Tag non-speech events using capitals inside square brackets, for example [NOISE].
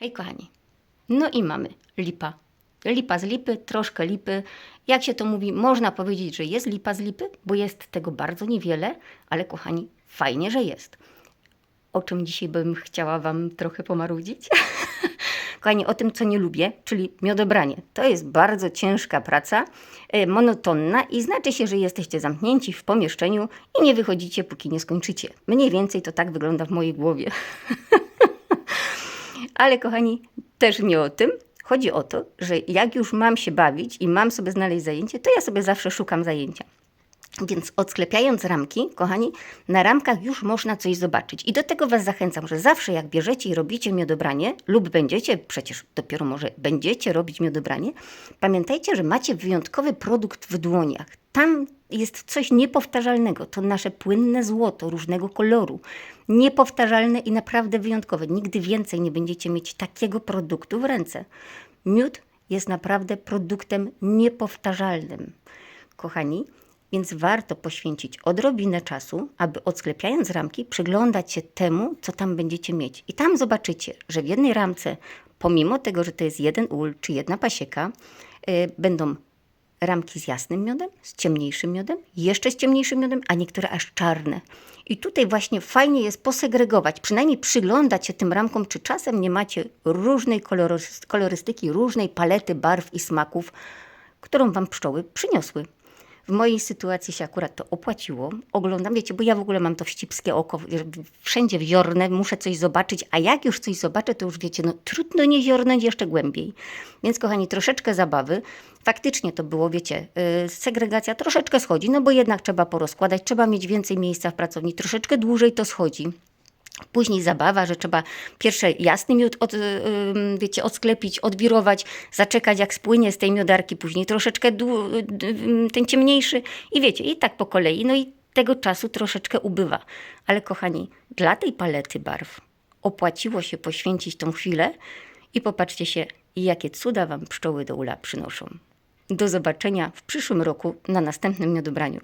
Hej kochani. No i mamy lipa. Lipa z lipy, troszkę lipy. Jak się to mówi, można powiedzieć, że jest lipa z lipy, bo jest tego bardzo niewiele, ale kochani, fajnie, że jest. O czym dzisiaj bym chciała Wam trochę pomarudzić? [LAUGHS] Kochani, o tym, co nie lubię, czyli miodobranie. To jest bardzo ciężka praca, e, monotonna i znaczy się, że jesteście zamknięci w pomieszczeniu i nie wychodzicie, póki nie skończycie. Mniej więcej to tak wygląda w mojej głowie. [LAUGHS] Ale kochani, też nie o tym. Chodzi o to, że jak już mam się bawić i mam sobie znaleźć zajęcie, to ja sobie zawsze szukam zajęcia. Więc odsklepiając ramki, kochani, na ramkach już można coś zobaczyć. I do tego Was zachęcam, że zawsze jak bierzecie i robicie miodobranie, lub będziecie, przecież dopiero może będziecie robić miodobranie, pamiętajcie, że macie wyjątkowy produkt w dłoniach. Tam jest coś niepowtarzalnego. To nasze płynne złoto różnego koloru. Niepowtarzalne i naprawdę wyjątkowe. Nigdy więcej nie będziecie mieć takiego produktu w ręce. Miód jest naprawdę produktem niepowtarzalnym. Kochani, więc warto poświęcić odrobinę czasu, aby odsklepiając ramki, przyglądać się temu, co tam będziecie mieć. I tam zobaczycie, że w jednej ramce, pomimo tego, że to jest jeden ul czy jedna pasieka, y, będą ramki z jasnym miodem, z ciemniejszym miodem, jeszcze z ciemniejszym miodem, a niektóre aż czarne. I tutaj właśnie fajnie jest posegregować, przynajmniej przyglądać się tym ramkom, czy czasem nie macie różnej kolorys- kolorystyki, różnej palety barw i smaków, którą wam pszczoły przyniosły. W mojej sytuacji się akurat to opłaciło. Oglądam, wiecie, bo ja w ogóle mam to wścibskie oko, wszędzie wziornę, muszę coś zobaczyć, a jak już coś zobaczę, to już wiecie, no trudno nie ziornąć jeszcze głębiej. Więc kochani, troszeczkę zabawy. Faktycznie to było, wiecie, yy, segregacja troszeczkę schodzi, no bo jednak trzeba porozkładać, trzeba mieć więcej miejsca w pracowni, troszeczkę dłużej to schodzi. Później zabawa, że trzeba pierwsze jasny miód od, ym, wiecie, odsklepić, odwirować, zaczekać jak spłynie z tej miodarki, później troszeczkę ym, ten ciemniejszy i wiecie, i tak po kolei. No i tego czasu troszeczkę ubywa. Ale kochani, dla tej palety barw opłaciło się poświęcić tą chwilę i popatrzcie się, jakie cuda Wam pszczoły do ula przynoszą. Do zobaczenia w przyszłym roku na następnym miodobraniu.